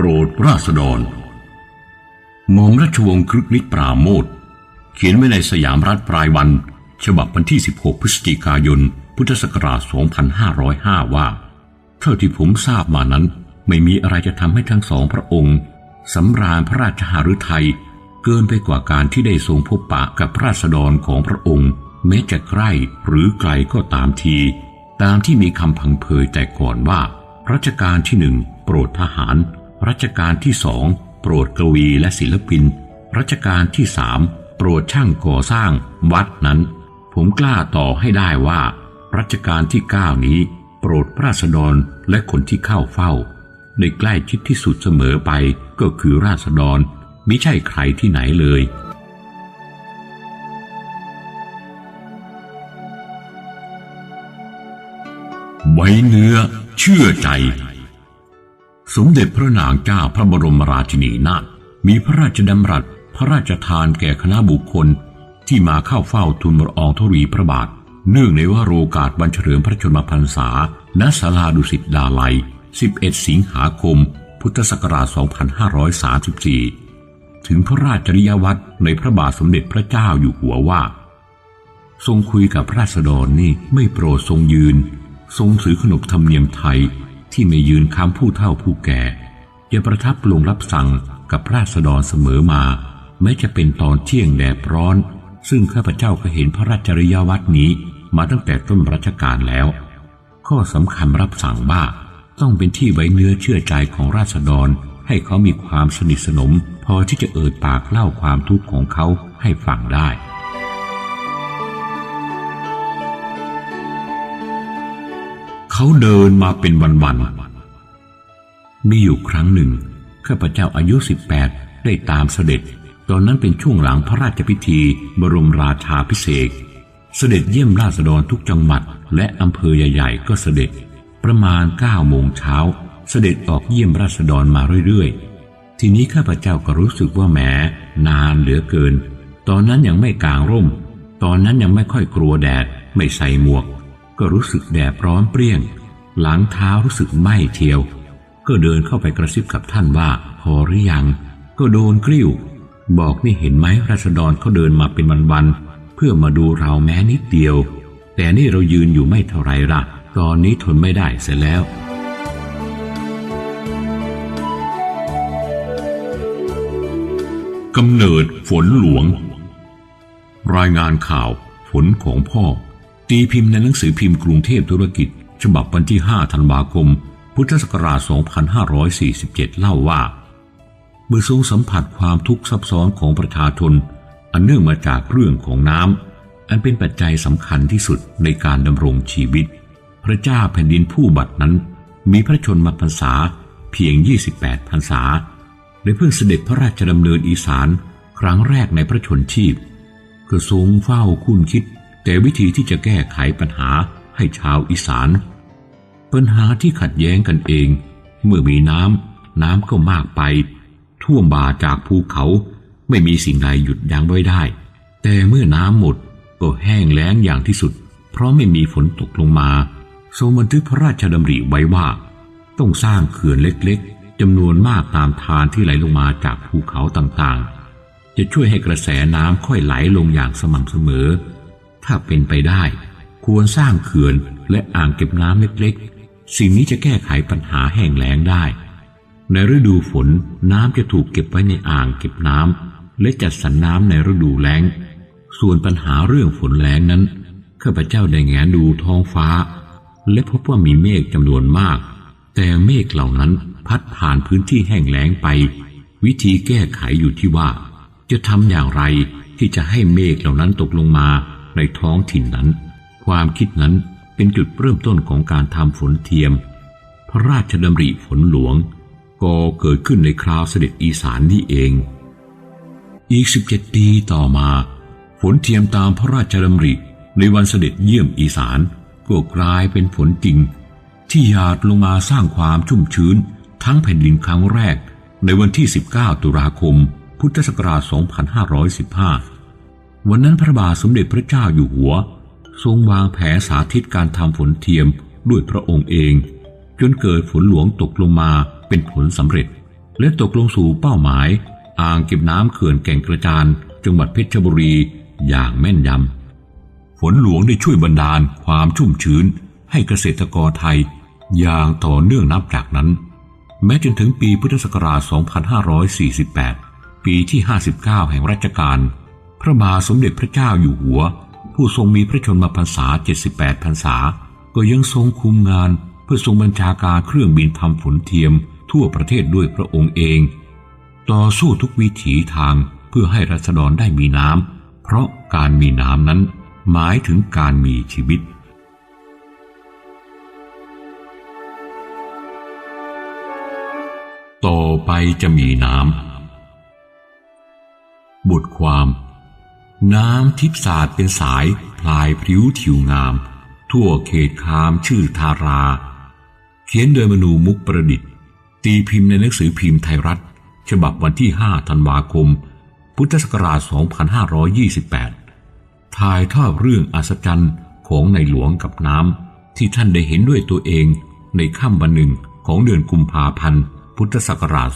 โปรดราษฎรหม่อมราชวงศ์ครึกฤทธิ์ปราโมทเขียนไว้ในสยามรัฐปลายวัน ฉบับวันที่ 16 พฤศจิกายน พุทธศักราช 2505 ว่า เท่าที่ผมทราบมานั้น ไม่มีอะไรจะทำให้ทั้งสองพระองค์สำราญพระราชหฤทัยเกินไปกว่าการที่ได้ทรงพบปะกับราษฎรของพระองค์ แม้จะใกล้หรือไกลก็ตามที ตามที่มีคำพังเพยแต่ก่อนว่ารัชกาลที่หนึ่งโปรดทหาร รัชกาลที่สองโปรดกวีและศิลปิน รัชกาลที่สามโปรดช่างก่อสร้างวัดนั้น ผมกล้าต่อให้ได้ว่า รัชกาลที่เก้านี้ โปรดพระราษฎรและคนที่เข้าเฝ้าได้ใกล้ชิดที่สุดเสมอไปก็คือราษฎรมิใช่ใครที่ไหนเลย ไว้เนื้อเชื่อใจ สมเด็จพระนางเจ้าพระบรมราชินีนาถมีพระราชดำรัสพระราชทานแก่คณะบุคคลที่มาเข้าเฝ้าทูลละอองธุรีพระบาท เนื่องในว่าโรกาสวันเฉลิมพระชนมพรรษา ณ ศาลาดุสิตดาลัย 11 สิงหาคม พุทธศักราช 2534 ถึงพระราชริยวัตรในพระบาทสมเด็จพระเจ้าอยู่หัวว่า ทรงคุยกับพระราษฎรนี่ไม่โปรดทรงยืน ทรงถือขนบธรรมเนียมไทย ที่ไม่ยืนค้ำผู้เฒ่าผู้แก่จะประทับลงรับสั่งกับราษฎรเสมอมา แม้จะเป็นตอนเที่ยงแดดร้อน ซึ่งข้าพเจ้าก็เห็นพระราชริยวัตรนี้มาตั้งแต่ต้นรัชกาลแล้ว ข้อสำคัญรับสั่งว่าต้องเป็นที่ไว้เนื้อเชื่อใจของราษฎร ให้เขามีความสนิทสนม พอที่จะเอ่ยปากเล่าความทุกข์ของเขาให้ฟังได้ เขาเดินมาเป็นวันๆ มีอยู่ครั้งหนึ่ง ข้าพเจ้าอายุ 18 ได้ตามเสด็จ ตอนนั้นเป็นช่วงหลังพระราชพิธีบรมราชาพิเศษ เสด็จเยี่ยมราษฎรทุกจังหวัด และอำเภอใหญ่ๆ ก็เสด็จ ประมาณ9โมงเช้า เสด็จออกเยี่ยมราษฎรมาเรื่อยๆ ทีนี้ข้าพเจ้าก็รู้สึกว่าแหมนานเหลือเกิน ตอนนั้นยังไม่กางร่ม ตอนนั้นยังไม่ค่อยกลัวแดด ไม่ใส่หมวก ก็รู้สึกแดดร้อนเปรี้ยง หลังเท้ารู้สึกไหม้เทียว ก็เดินเข้าไปกระซิบกับท่านว่า พอหรือยัง ก็โดนกลิ้ว บอกนี่เห็นไหมราษฎรเขาเดินมาเป็นวันๆเพื่อมาดูเราแม้นิดเดียว แต่นี่เรายืนอยู่ไม่เท่าไรละตอนนี้ทนไม่ได้เสียแล้วกำเนิดฝนหลวง รายงานข่าวฝนของพ่อ ตีพิมพ์ในหนังสือพิมพ์กรุงเทพธุรกิจ ฉบับวันที่ 5 ธันวาคม พุทธศักราช 2547 เล่าว่า เมื่อทรงสัมผัสความทุกข์ซับซ้อนของประชาชน อันเนื่องมาจากเรื่องของน้ำ อันเป็นปัจจัยสำคัญที่สุดในการดำรงชีวิต พระเจ้าแผ่นดินผู้บัตดนั้น มีพระชนมพรรษาเพียง 28 พรรษาและเพิ่งเสด็จพระราชดำเนินอีสานครั้งแรกในพระชนชีพก็ทรงเฝ้าคุ้นคิด แต่วิธีที่จะแก้ไขปัญหาให้ชาวอีสาน ปัญหาที่ขัดแย้งกันเอง เมื่อมีน้ำน้ำก็มากไป ท่วมบ่าจากภูเขาไม่มีสิ่งใดหยุดยั้งไว้ได้ แต่เมื่อน้ำหมดก็แห้งแล้งอย่างที่สุด เพราะไม่มีฝนตกลงมาทรงบันทึกพระราชดำริไว้ว่า ต้องสร้างเขื่อนเล็กๆจำนวนมากตามทานที่ไหลลงมาจากภูเขาต่างๆ จะช่วยให้กระแสน้ำค่อยไหลลงอย่างสม่ำเสมอ ถ้าเป็นไปได้ ควรสร้างเขื่อนและอ่างเก็บน้ำเล็กๆ สิ่งนี้จะแก้ไขปัญหาแห้งแล้งได้ ในฤดูฝนน้ำจะถูกเก็บไว้ในอ่างเก็บน้ำและจัดสรรน้ำในฤดูแล้ง ส่วนปัญหาเรื่องฝนแล้งนั้นข้าพเจ้าได้แงนดูท้องฟ้า และพบว่ามีเมฆจำนวนมาก แต่เมฆเหล่านั้นพัดผ่านพื้นที่แห้งแล้งไป วิธีแก้ไขอยู่ที่ว่า จะทำอย่างไรที่จะให้เมฆเหล่านั้นตกลงมา ในท้องถิ่นนั้น ความคิดนั้นเป็นจุดเริ่มต้นของการทำฝนเทียม พระราชดำริฝนหลวง ก็เกิดขึ้นในคราวเสด็จอีสานนี่เอง อีก 17 ปีต่อมา ฝนเทียมตามพระราชดำริในวันเสด็จเยี่ยมอีสานก็กลายเป็นฝนจริง ที่หยาดลงมาสร้างความชุ่มชื้น ทั้งแผ่นดินครั้งแรกในวันที่ 19 ตุลาคม พุทธศักราช 2515 วันนั้นพระบาทสมเด็จพระเจ้าอยู่หัว ทรงวางแผนสาธิตการทำฝนเทียมด้วยพระองค์เอง จนเกิดฝนหลวงตกลงมาเป็นผลสำเร็จ และตกลงสู่เป้าหมาย อ่างเก็บน้ำเขื่อนแก่งกระจานจังหวัดเพชรบุรีอย่างแม่นยำฝนหลวงได้ช่วยบันดาลความชุ่มชื้นให้เกษตรกรไทยอย่างต่อเนื่องนับจากนั้น แม้จนถึงปีพุทธศักราช 2548 ปีที่ 59 แห่งรัชกาล พระบาทสมเด็จพระเจ้าอยู่หัว ผู้ทรงมีพระชนมพรรษา 78 พรรษา ก็ยังทรงคุมงานเพื่อทรงบัญชาการเครื่องบินทำฝนเทียม ทั่วประเทศด้วยพระองค์เอง ต่อสู้ทุกวิถีทางเพื่อให้รัษฎรได้มีน้ำ เพราะการมีน้ำนั้นหมายถึงการมีชีวิตต่อไปจะมีน้ำ บทความ น้ำทิพสาดเป็นสายพลายพริ้วทิวงาม ทั่วเขตคามชื่อทารา เขียนโดยมนูมุกประดิษฐ์ ตีพิมพ์ในหนังสือพิมพ์ไทยรัฐ ฉบับวันที่ 5 ธันวาคม พุทธศักราช 2528 ถ่ายทอดเรื่องอัศจรรย์ของในหลวงกับน้ำที่ท่านได้เห็นด้วยตัวเองในค่ำวันหนึ่งของเดือนกุมภาพันธ์ พุทธศักราช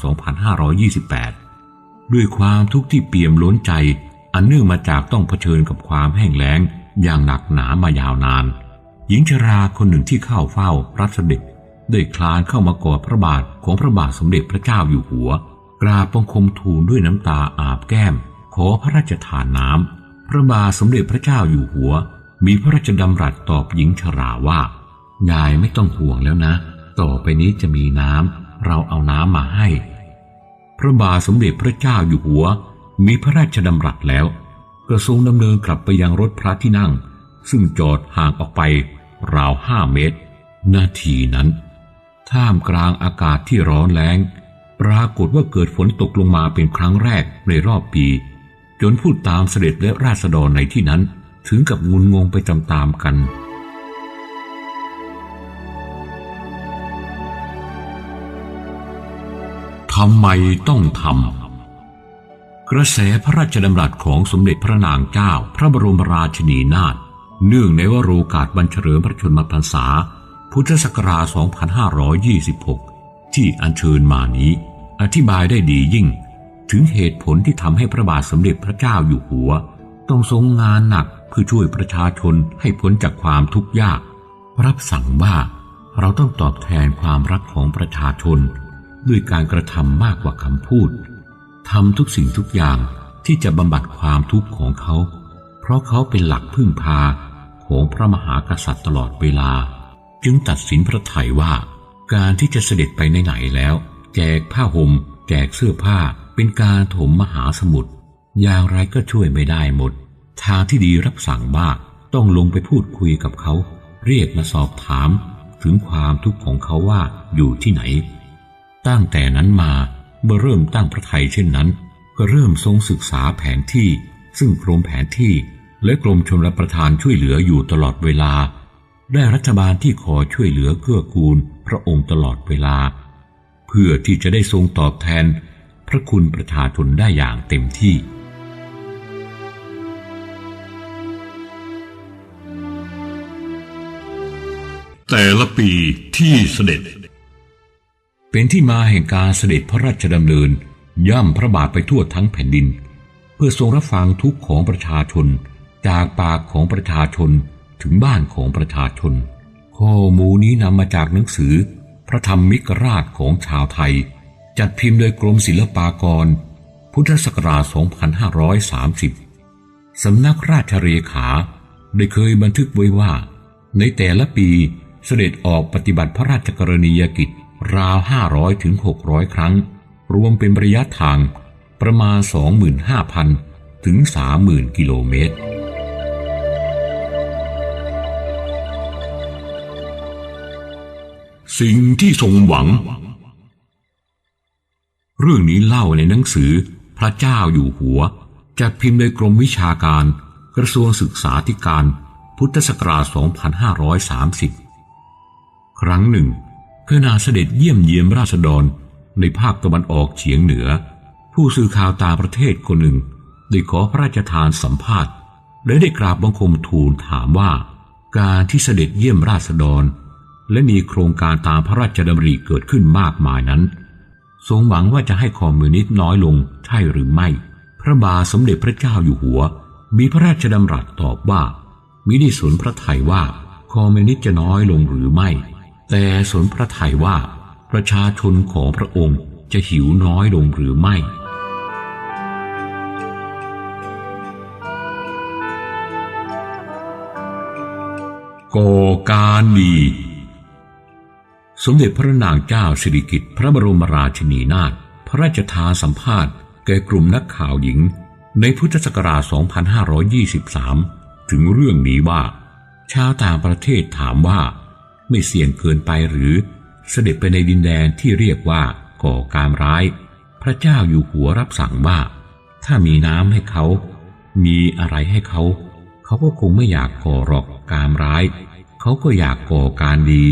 2528 ด้วยความทุกข์ที่เปี่ยมล้นใจ อันเนื่องมาจากต้องเผชิญกับความแห้งแล้งอย่างหนักหนามายาวนาน หญิงชราคนหนึ่งที่เข้าเฝ้ารัชเสด็จได้คลานเข้ามากอดพระบาทของพระบาทสมเด็จพระเจ้าอยู่หัว กราบบังคมทูลด้วยน้ำตาอาบแก้ม ขอพระราชทานน้ำพระบาทสมเด็จพระเจ้าอยู่หัว มีพระราชดำรัสตอบหญิงชราว่ายายไม่ต้องห่วงแล้วนะ ต่อไปนี้จะมีน้ำเราเอาน้ำมาให้ พระบาทสมเด็จพระเจ้าอยู่หัว มีพระราชดำรัสแล้ว กระทรงดำเนินกลับไปยังรถพระที่นั่ง ซึ่งจอดห่างออกไปราวห้าเมตร นาทีนั้น ท่ามกลางอากาศที่ร้อนแรงปรากฏว่าเกิดฝนตกลงมาเป็นครั้งแรกในรอบปี จนพูดตามเสด็จและราษฎรในที่นั้น ถึงกับงุนงงไปตามๆกันทำไมต้องทำ กระแสพระราชดำรัสของสมเด็จพระนางเจ้า พระบรมราชินีนาถเนื่องในวโรกาสบรรเฉลิมพระชนมพรรษา พุทธศักราช 2526 ที่อัญเชิญมานี้ อธิบายได้ดียิ่ง ถึงเหตุผลที่ทำให้พระบาทสมเด็จพระเจ้าอยู่หัว ต้องทรงงานหนักเพื่อช่วยประชาชนให้พ้นจากความทุกข์ยาก รับสั่งว่าเราต้องตอบแทนความรักของประชาชน ด้วยการกระทำมากกว่าคำพูด ทำทุกสิ่งทุกอย่างที่จะบำบัดความทุกข์ของเขา เพราะเขาเป็นหลักพึ่งพาของพระมหากษัตริย์ตลอดเวลา จึงตัดสินพระไถ่ว่าการที่จะเสด็จไปไหนๆแล้ว แจกผ้าหม่มแจกเสื้อผ้าเป็นการถมมหาสมุทรอย่างไรก็ช่วยไม่ได้หมด ทางที่ดีรับสั่งว่าต้องลงไปพูดคุยกับเขา เรียกมาสอบถาม ถึงความทุกข์ของเขาว่าอยู่ที่ไหน ตั้งแต่นั้นมา เมื่อเริ่มตั้งพระไทยเช่นนั้น ก็เริ่มทรงศึกษาแผนที่ ซึ่งกรมแผนที่และกรมชลประทานช่วยเหลืออยู่ตลอดเวลา ได้รัฐบาลที่ขอช่วยเหลือเกื้อกูลพระองค์ตลอดเวลา เพื่อที่จะได้ทรงตอบแทน พระคุณประชาชนได้อย่างเต็มที่แต่ละปีที่เสด็จ เป็นที่มาแห่งการเสด็จพระราชดำเนิน ย่ำพระบาทไปทั่วทั้งแผ่นดิน เพื่อทรงรับฟังทุกข์ของประชาชน จากปากของประชาชนถึงบ้านของประชาชน ข้อมูลนี้นำมาจากหนังสือ พระธรรมมิกราชของชาวไทย จัดพิมพ์โดยกรมศิลปากร พุทธศักราช 2530 สำนักราชเรขาได้เคยบันทึกไว้ว่า ในแต่ละปีเสด็จออกปฏิบัติพระราชกรณียกิจ ราว 500ถึง600 ครั้ง รวมเป็นระยะทางประมาณ 25,000 ถึง 30,000 กิโลเมตร สิ่งที่ทรงหวัง เรื่องนี้เล่าในหนังสือพระเจ้าอยู่หัวจัดพิมพ์โดยกรมวิชาการกระทรวงศึกษาธิการ พุทธศักราช 2530 ครั้งหนึ่ง ขณะเสด็จเยี่ยมเยียมราษฎรในภาคตะวันออกเฉียงเหนือ ผู้สื่อข่าวต่างประเทศคนหนึ่ง ได้ขอพระราชทานสัมภาษณ์ และได้กราบบังคมทูลถามว่า การที่เสด็จเยี่ยมราษฎร และมีโครงการตามพระราชดำริเกิดขึ้นมากมายนั้น ทรงหวังว่าจะให้คอมมิวนิสต์น้อยลงใช่หรือไม่ พระบาทสมเด็จพระเจ้าอยู่หัว มีพระราชดำรัสตอบว่ามิได้สนพระไทยว่าคอมมิวนิสต์จะน้อยลงหรือไม่ แต่สนพระไทยว่าประชาชนของพระองค์จะหิวน้อยลงหรือไม่ ก่อการดี สมเด็จพระนางเจ้าสิริกิติ์พระบรมราชินีนาถพระราชทานสัมภาษณ์แก่กลุ่มนักข่าวหญิง ในพุทธศักราช 2523 ถึงเรื่องนี้ว่า ชาวต่างประเทศถามว่า ไม่เสี่ยงเกินไปหรือ เสด็จไปในดินแดนที่เรียกว่าก่อการร้าย พระเจ้าอยู่หัวรับสั่งว่า ถ้ามีน้ำให้เขา มีอะไรให้เขา เขาก็คงไม่อยากก่อหรอกการร้าย เขาก็อยากก่อการดี